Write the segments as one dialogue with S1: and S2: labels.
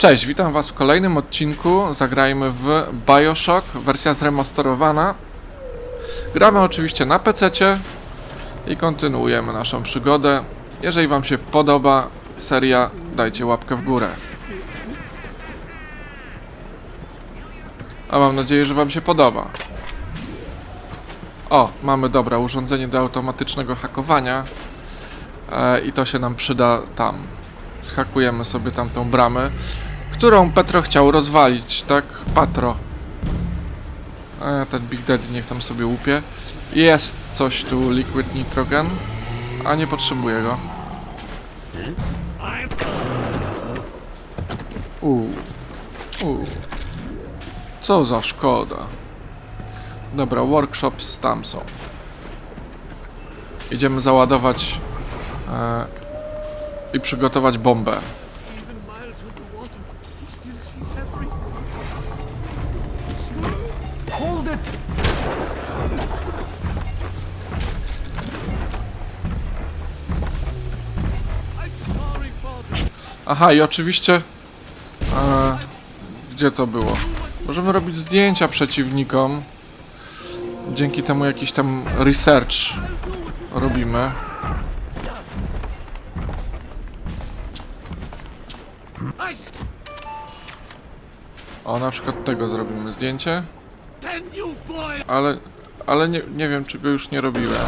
S1: Cześć, witam was w kolejnym odcinku. Zagrajmy w Bioshock, wersja zremasterowana. Gramy oczywiście na PC i kontynuujemy naszą przygodę. Jeżeli wam się podoba seria, dajcie łapkę w górę. A mam nadzieję, że wam się podoba. O, mamy dobra urządzenie do automatycznego hakowania. E, I to się nam przyda tam. Schakujemy sobie tamtą bramę, którą Petro chciał rozwalić, tak? Patro. Ten Big Daddy niech tam sobie łupie. Jest coś tu, Liquid Nitrogen, a nie potrzebuję go. Uuu. Co za szkoda. Dobra, workshops tam są. Idziemy załadować e, i przygotować bombę. Aha, i oczywiście. E, gdzie to było? Możemy robić zdjęcia przeciwnikom. Dzięki temu jakiś tam research robimy. O, na przykład tego zrobimy zdjęcie. Ale, ale nie, nie wiem, czy go już nie robiłem.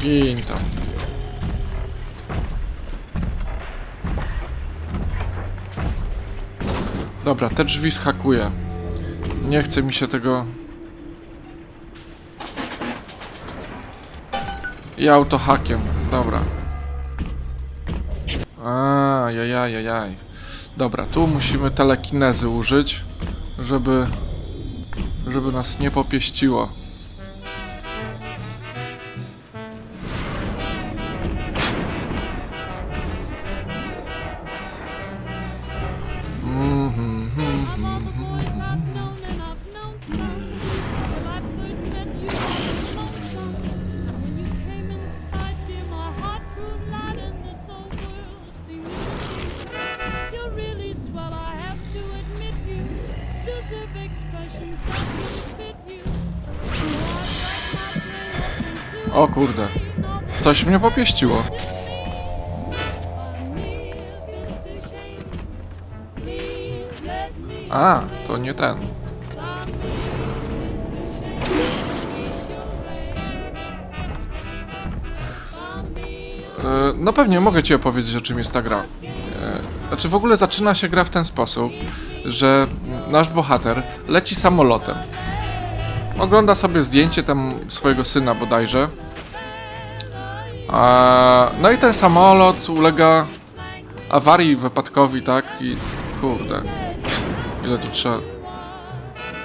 S1: Gin tam. Dobra, te drzwi schakuję. Nie chce mi się tego... I autohakiem, dobra. A, jajaj, jajaj. Dobra, tu musimy telekinezy użyć, żeby żeby nas nie popieściło. O kurde. Coś mnie popieściło. A, to nie ten. E, No pewnie mogę ci opowiedzieć o czym jest ta gra. E, Znaczy w ogóle zaczyna się gra w ten sposób, że nasz bohater leci samolotem. Ogląda sobie zdjęcie tam swojego syna bodajże. No i ten samolot ulega awarii, wypadkowi, tak? I kurde. Ile tu trzeba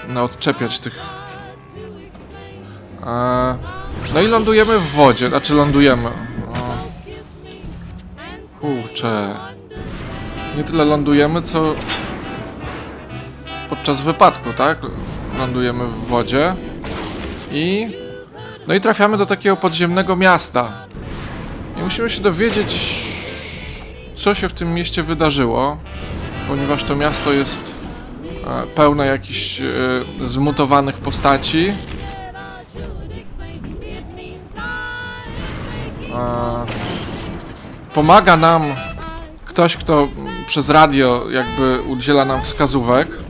S1: naodczepiać tych... No i lądujemy w wodzie, znaczy lądujemy. Kurczę. Nie tyle lądujemy, co podczas wypadku, tak? Lądujemy w wodzie i no i trafiamy do takiego podziemnego miasta. I musimy się dowiedzieć, co się w tym mieście wydarzyło, ponieważ to miasto jest e, pełne jakichś e, zmutowanych postaci. E, pomaga nam ktoś, kto przez radio jakby udziela nam wskazówek.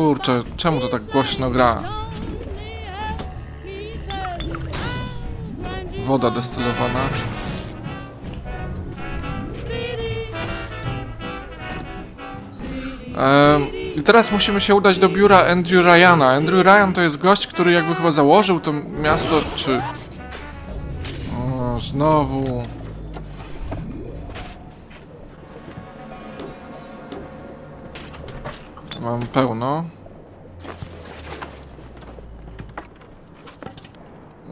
S1: Kurczę, czemu to tak głośno gra? Woda destylowana. I teraz musimy się udać do biura Andrew Ryana. Andrew Ryan to jest gość, który jakby chyba założył to miasto, czy... O, znowu... Mam pełno.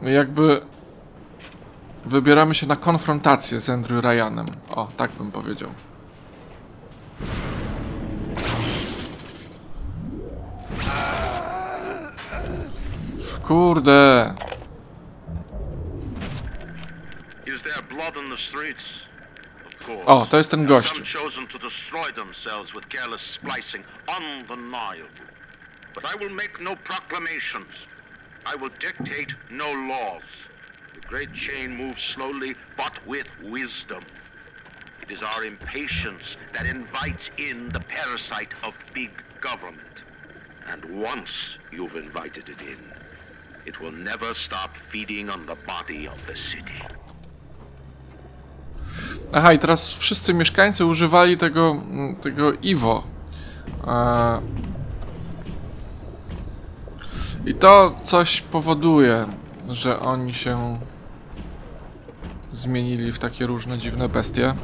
S1: Jakby wybieramy się na konfrontację z Andrew Ryanem. O, tak bym powiedział. Kurde.
S2: Is there blood on the streets?
S1: O, oh, to jest ten gościu.
S3: Some chosen to destroy themselves with careless splicing on the Nile. But I will make no proclamations. I will dictate no laws. The great chain moves slowly, but with wisdom. It is our impatience that invites in the parasite of big government. And once you've invited it in, it will never stop feeding on the body of the city.
S1: Aha, i teraz wszyscy mieszkańcy używali tego, mm, tego Iwo. I to coś powoduje, że oni się zmienili w takie różne dziwne bestie.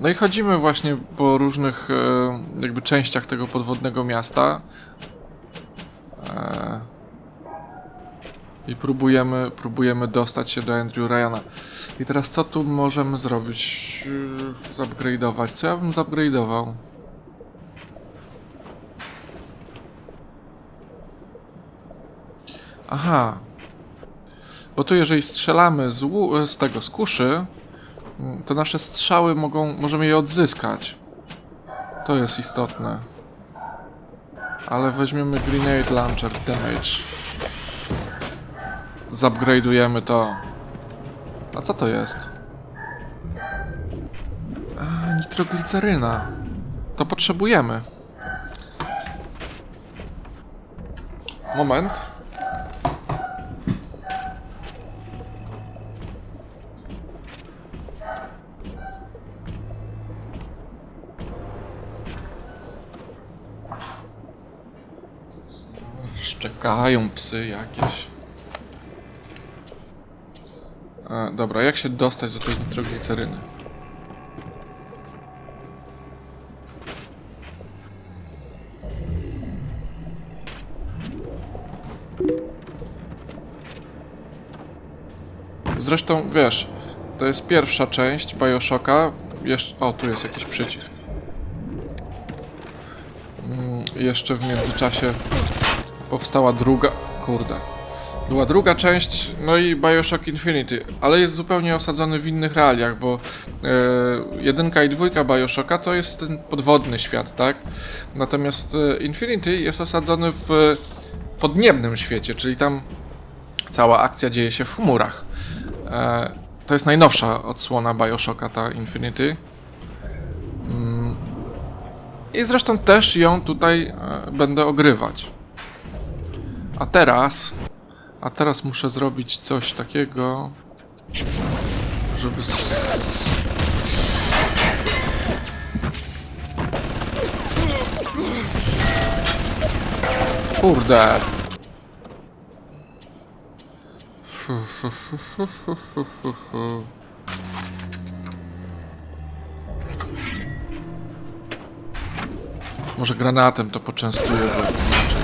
S1: No i chodzimy właśnie po różnych e, jakby częściach tego podwodnego miasta. E, I próbujemy, próbujemy dostać się do Andrew Ryana. I teraz co tu możemy zrobić? Yy, Zupgrade'ować. Co ja bym zupgrade'ował? Aha. Bo tu jeżeli strzelamy z, z tego, z kuszy, mm, to nasze strzały mogą, możemy je odzyskać. To jest istotne. Ale weźmiemy Grenade Launcher Damage. Zupgrade'ujemy to. A co to jest? A, nitrogliceryna. To potrzebujemy. Moment. Szczekają psy jakieś. E, dobra, jak się dostać do tej nitrogliceryny? Zresztą, wiesz, to jest pierwsza część Bioshocka. Jeszcze, o, tu jest jakiś przycisk. Mm, jeszcze w międzyczasie powstała druga. Kurde. Była druga część, no i Bioshock Infinity, ale jest zupełnie osadzony w innych realiach, bo e, jedynka i dwójka Bioshocka to jest ten podwodny świat, tak? Natomiast e, Infinity jest osadzony w podniebnym świecie, czyli tam cała akcja dzieje się w chmurach. E, to jest najnowsza odsłona Bioshocka, ta Infinity. Mm. I zresztą też ją tutaj e, będę ogrywać. A teraz. A teraz muszę zrobić coś takiego. Żeby. Kurde. Może granatem to poczęstuję, bo.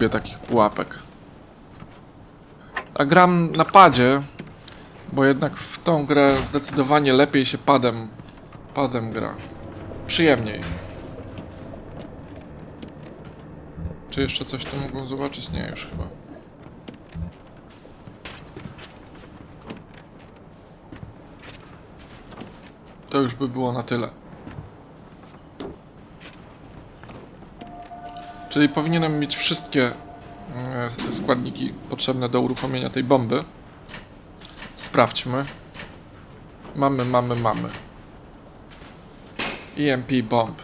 S1: Lubię takich pułapek. A gram na padzie, bo jednak w tą grę zdecydowanie lepiej się padem, padem gra. Przyjemniej. Czy jeszcze coś tu mogą zobaczyć? Nie, już chyba. To już by było na tyle. Czyli powinienem mieć wszystkie e, składniki potrzebne do uruchomienia tej bomby. Sprawdźmy. Mamy, mamy, mamy. EMP bomb.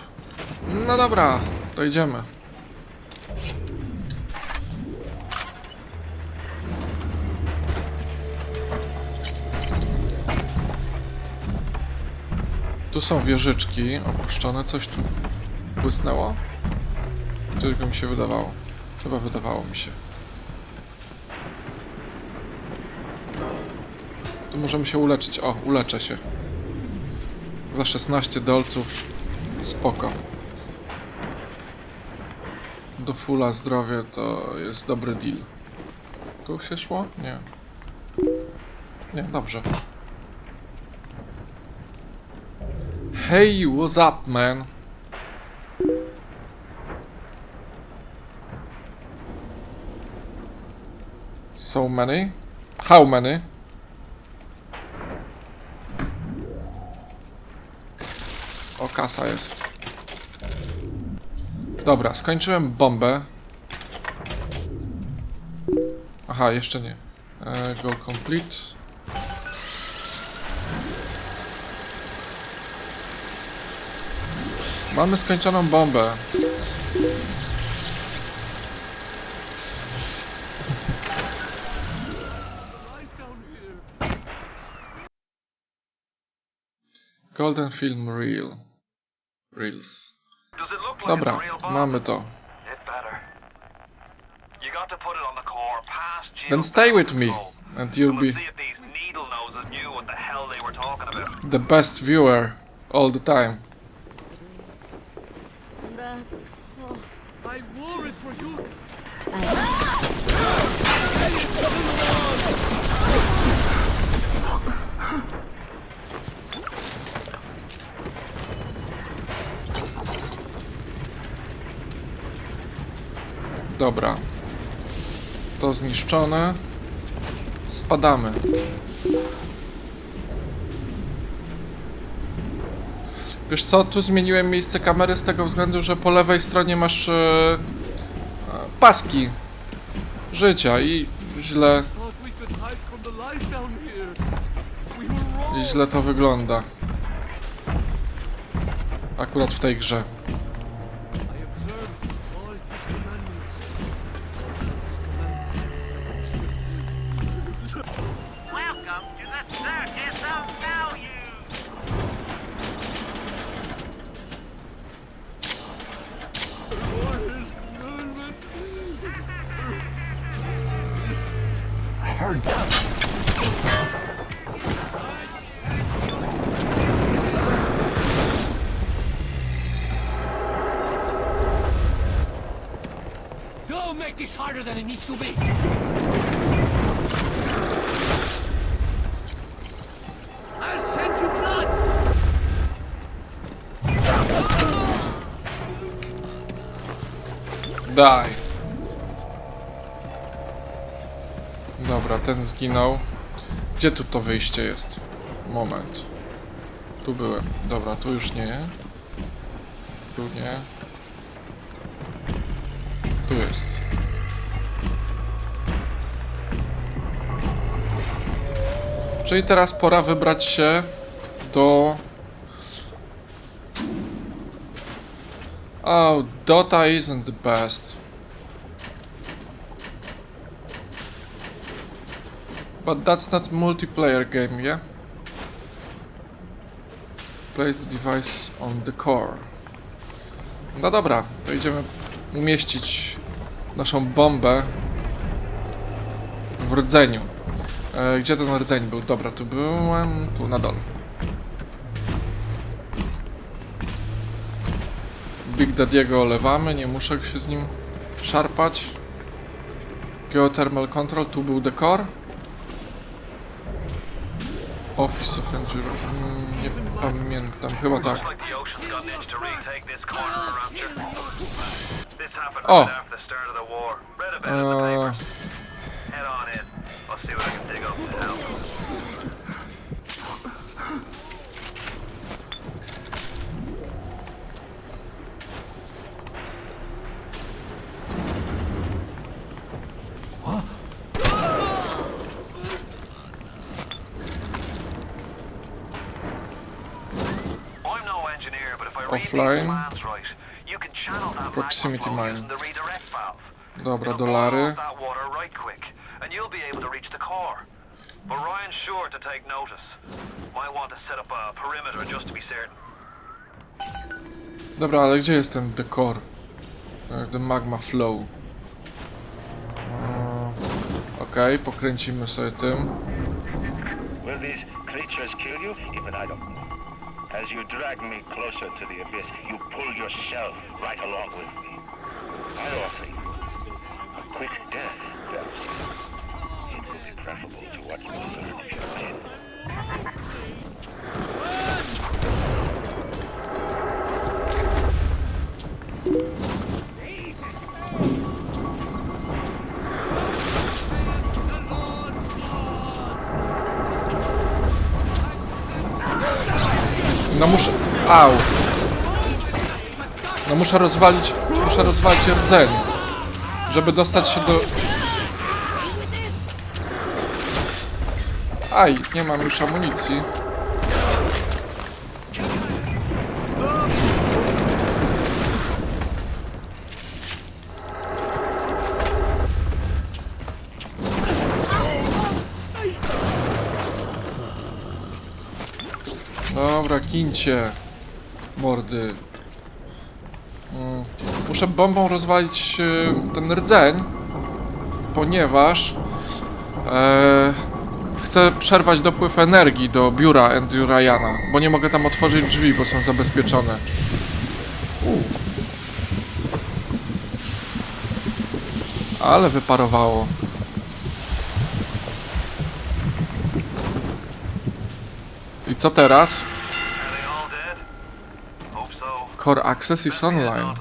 S1: No dobra, dojdziemy. Tu są wieżyczki opuszczone. Coś tu błysnęło? Tylko mi się wydawało. Chyba wydawało mi się. Tu możemy się uleczyć. O, uleczę się. Za 16 dolców. Spoko. Do fulla zdrowie to jest dobry deal. Tu się szło? Nie. Nie, dobrze. Hey, what's up, man? So many? How many? O, kasa jest. Dobra, skończyłem bombę. Aha, jeszcze nie. E, goal complete. Mamy skończoną bombę. Golden Film Reel. Reels. Dobra, mamy to. Then stay with me, and you'll be
S2: the
S1: best viewer all the time. Oh.
S4: I wore it for you.
S1: Dobra. To zniszczone. Spadamy. Wiesz co, tu zmieniłem miejsce kamery z tego względu, że po lewej stronie masz e, e, paski życia i źle,
S4: wrong.
S1: źle to wygląda. Akurat w tej grze.
S4: Than it to be.
S1: Daj. Dobra, ten zginął. Gdzie tu to wyjście jest? Moment. Tu byłem. Dobra, tu już nie. Tu nie. Tu jest. Czyli teraz pora wybrać się do... Oh, Dota isn't the best. But that's not multiplayer game, yeah? Place the device on the core. No dobra, to idziemy umieścić naszą bombę w rdzeniu. E, gdzie ten rdzeń był? Dobra, tu byłem, tu na dole. Big Daddy'ego olewamy, nie muszę się z nim szarpać. Geothermal Control, tu był dekor. Office of Engineer, mm, nie pamiętam, chyba tak.
S2: Looks like the ocean's got an itch to retake this corner of Rapture. This happened
S1: Oh.
S2: right after the start of the war. Read about it in the
S1: Uh,
S2: papers. Head on in. I'll see what I can dig up to help. I'm no engineer, but if I read these
S1: Offline.
S2: commands right, you can channel that
S1: Proximity
S2: magma flow
S1: mine.
S2: using the redirect valve.
S1: dobra,
S2: It'll boil
S1: dolary.
S2: off that water right quick, and you'll be able to reach the core. But Ryan's sure to take notice. Might want to set up a perimeter just to be certain.
S1: Dobra, ale gdzie jest ten dekor? The magma flow. Okej, pokręcimy sobie tym.
S5: Will these creatures kill you? Even I don't know. As you drag me closer to the abyss, you pull yourself right along with me. I offer you a quick death. It be preferable to what you learned
S1: Au. No muszę rozwalić... Muszę rozwalić rdzeń. Żeby dostać się do... Aj, nie mam już amunicji. Dobra, kincie. Mordy. Mm, Muszę bombą rozwalić e, ten rdzeń, ponieważ e, chcę przerwać dopływ energii do biura Andrew Ryana, bo nie mogę tam otworzyć drzwi, bo są zabezpieczone. Ale wyparowało. I co teraz? Core Access is online.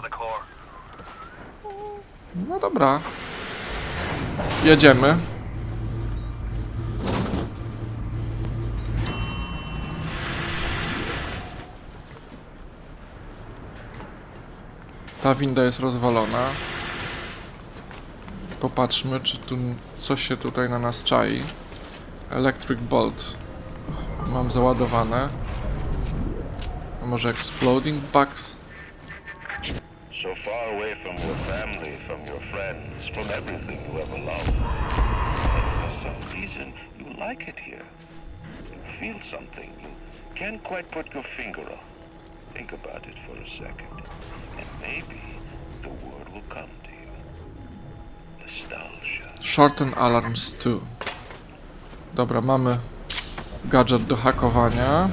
S1: No dobra. Jedziemy. Ta winda jest rozwalona. Popatrzmy, czy tu coś się tutaj na nas czai. Electric Bolt. Mam załadowane. A może Exploding Bugs?
S5: So far away from your family, from your friends, from everything you ever loved. And for some reason, you like it here. You feel something. You can't quite put your finger on. Think about it for a second. And maybe the word will come to you. Nostalgia.
S1: Shorten Alarms too. Dobra, mamy gadżet do hakowania.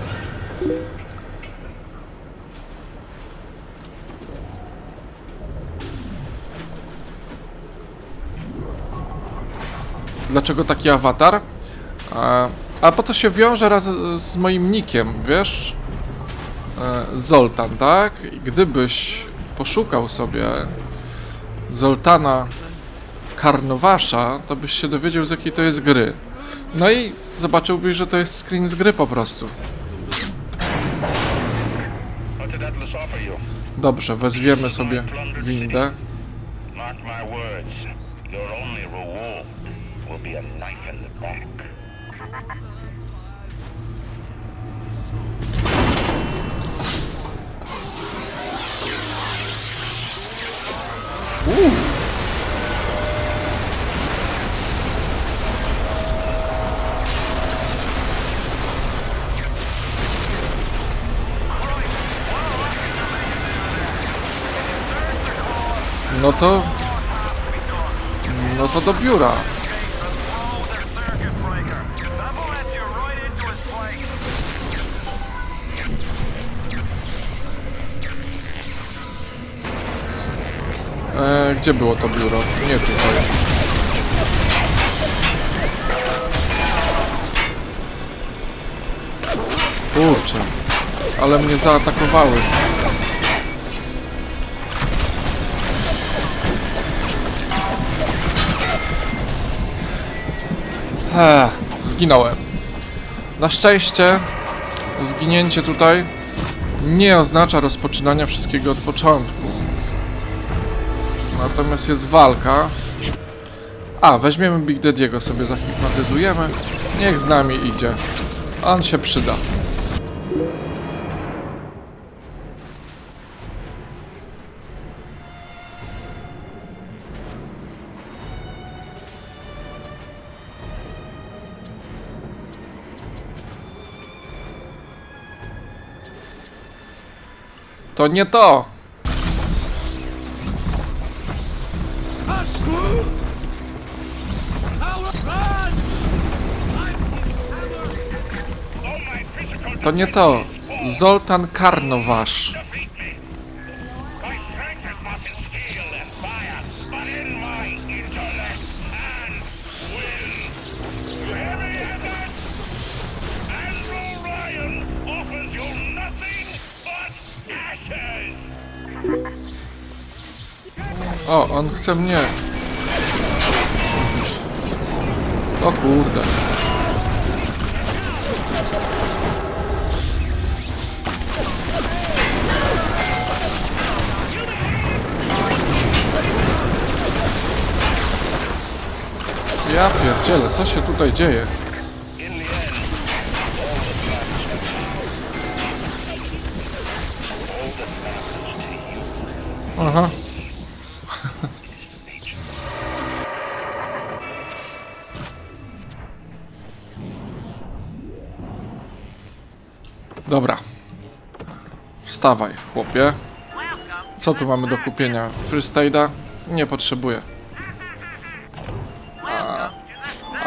S1: Dlaczego taki awatar? A, a po to się wiąże raz z moim nikiem, wiesz? E, Zoltan, tak? I gdybyś poszukał sobie Zoltana Karnowasza, to byś się dowiedział z jakiej to jest gry. No i zobaczyłbyś, że to jest screen z gry po prostu. Dobrze, wezwiemy sobie windę.
S5: Mark my words.
S1: No to... No to do biura. E, gdzie było to biuro? Nie tutaj. Kurczę. Ale mnie zaatakowały. Zginąłem. Na szczęście zginięcie tutaj nie oznacza rozpoczynania wszystkiego od początku. Natomiast jest walka. A, weźmiemy Big Daddy'ego sobie zahipnotyzujemy. Niech z nami idzie. On się przyda. To nie to! nie to. Zoltan Karnowasz. O, on chce mnie. O kurde. Ja pierdzielę, co się tutaj dzieje? Aha. Dobra. Wstawaj, chłopie. Co tu mamy do kupienia? First? Nie potrzebuję.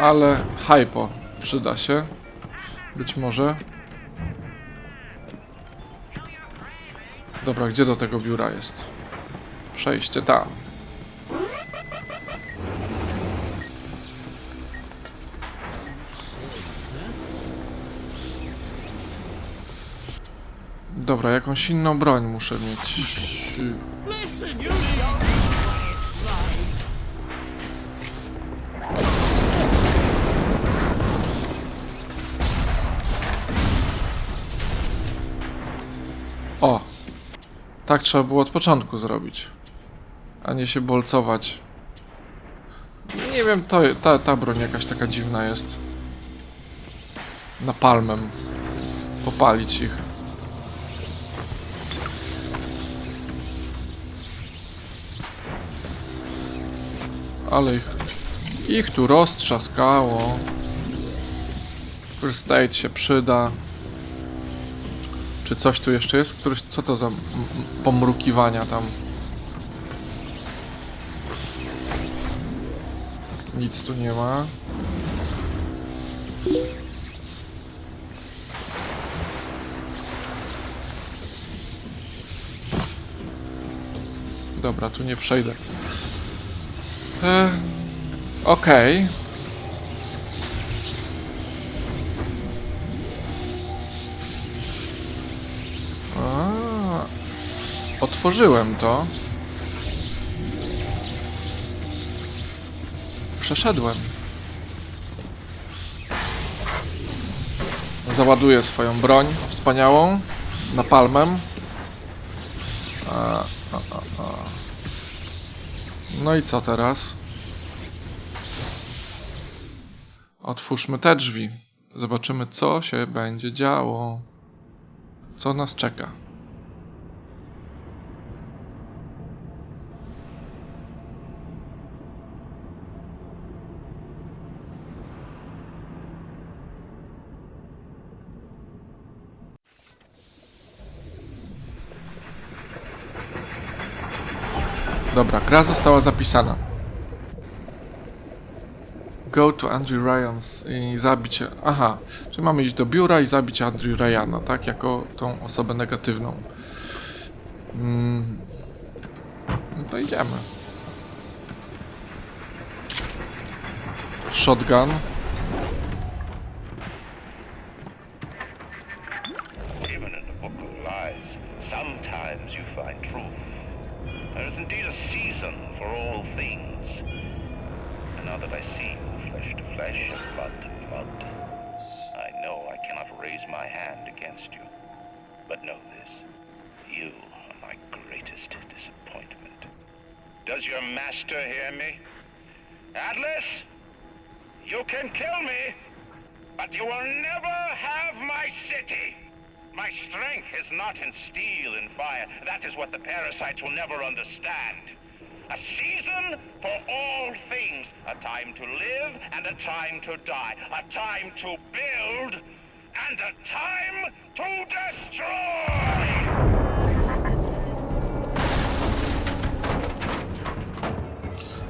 S1: Ale hypo przyda się. Być może. Dobra, gdzie do tego biura jest? Przejście tam. Dobra, jakąś inną broń muszę mieć. Tak trzeba było od początku zrobić. A nie się bolcować. Nie wiem, to, ta, ta broń jakaś taka dziwna jest. Napalmem. Popalić ich. Ale ich, ich tu roztrzaskało. First aid się przyda. Czy coś tu jeszcze jest? Któryś, co to za pomrukiwania tam? Nic tu nie ma. Dobra, tu nie przejdę. E, Okej. A, Otworzyłem to. Przeszedłem. Załaduję swoją broń wspaniałą napalmem. A. No i co teraz? Otwórzmy te drzwi. Zobaczymy, co się będzie działo. Co nas czeka. Dobra, gra została zapisana. Go to Andrew Ryans i zabić. Aha, czyli mamy iść do biura i zabić Andrew Ryana, tak? Jako tą osobę negatywną. Mm. No to idziemy. Shotgun.
S5: See you flesh to flesh and blood to blood, I know I cannot raise my hand against you. But know this, you are my greatest disappointment. Does your master hear me? Atlas, you can kill me, but you will never have my city. My strength is not in steel and fire. That is what the parasites will never understand. A season for all things. A time to live and a time to die. A time to build and a time to destroy!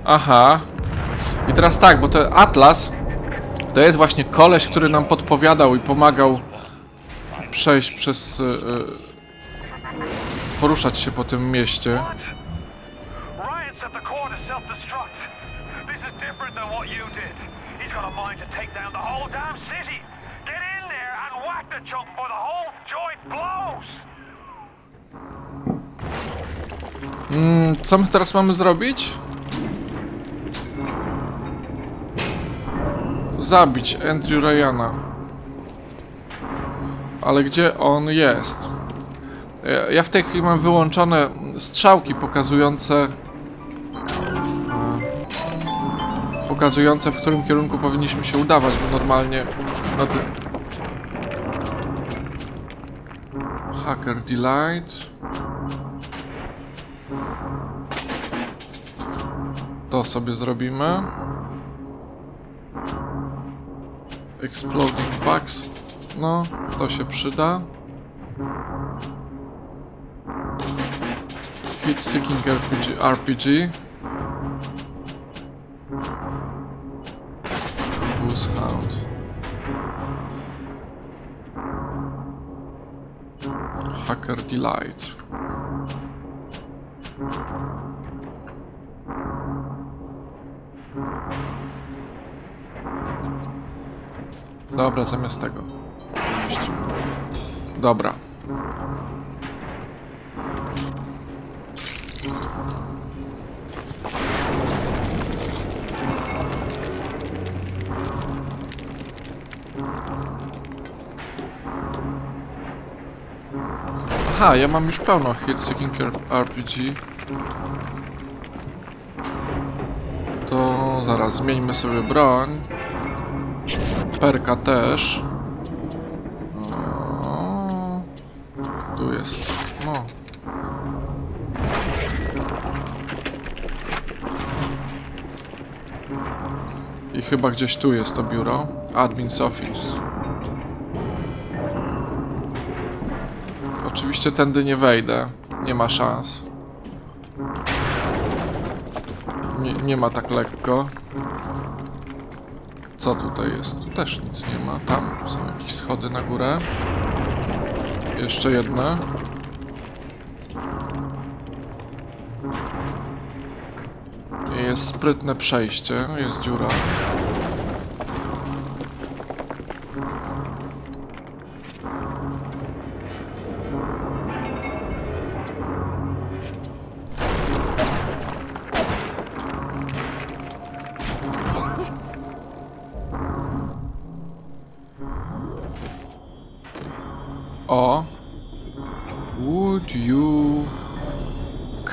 S1: Aha. I teraz tak, bo ten Atlas to jest właśnie koleś, który nam podpowiadał i pomagał przejść przez. y, y, poruszać się po tym mieście.
S2: Than what you did. He's got a mind to take down the whole damn city. Get in there and whack the chunk before the whole joint blows.
S1: Mm, co my teraz mamy zrobić? Zabić Andrew Ryana. Ale gdzie on jest? Ja w tej chwili mam wyłączone strzałki pokazujące pokazujące w którym kierunku powinniśmy się udawać, bo normalnie. Hacker Delight To sobie zrobimy Exploding Bugs No, to się przyda Hit Seeking RPG, RPG. Hound. Hacker Delight. Dobra, zamiast tego. Dobra. Aha, ja mam już pełno Hit Seeking RPG. To zaraz zmieńmy sobie broń. Perka też. Tu jest. No. I chyba gdzieś tu jest to biuro. Admin's Office. Oczywiście tędy nie wejdę. Nie ma szans. Nie, nie ma tak lekko. Co tutaj jest? Tu też nic nie ma. Tam są jakieś schody na górę. Jeszcze jedne. Jest sprytne przejście. Jest dziura.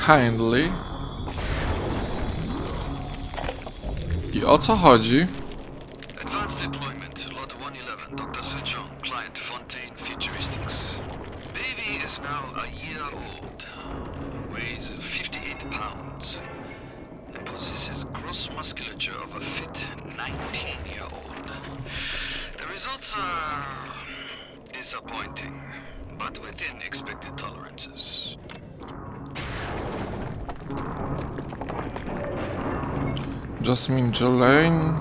S1: Kindly... I o co chodzi? Jasmine Jolene.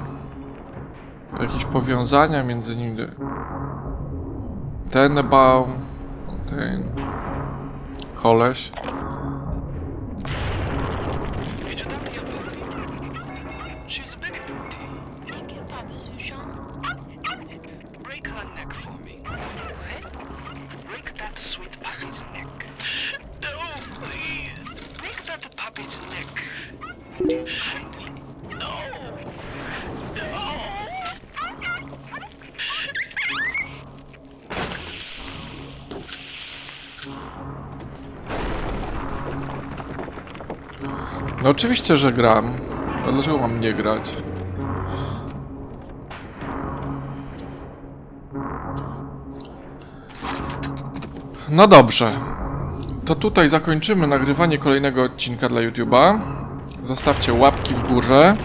S1: Jakieś powiązania między nimi. Tenenbaum. Ten. Koleś. Oczywiście, że gram. A dlaczego mam nie grać? No dobrze. To tutaj zakończymy nagrywanie kolejnego odcinka dla YouTube'a. Zostawcie łapki w górze.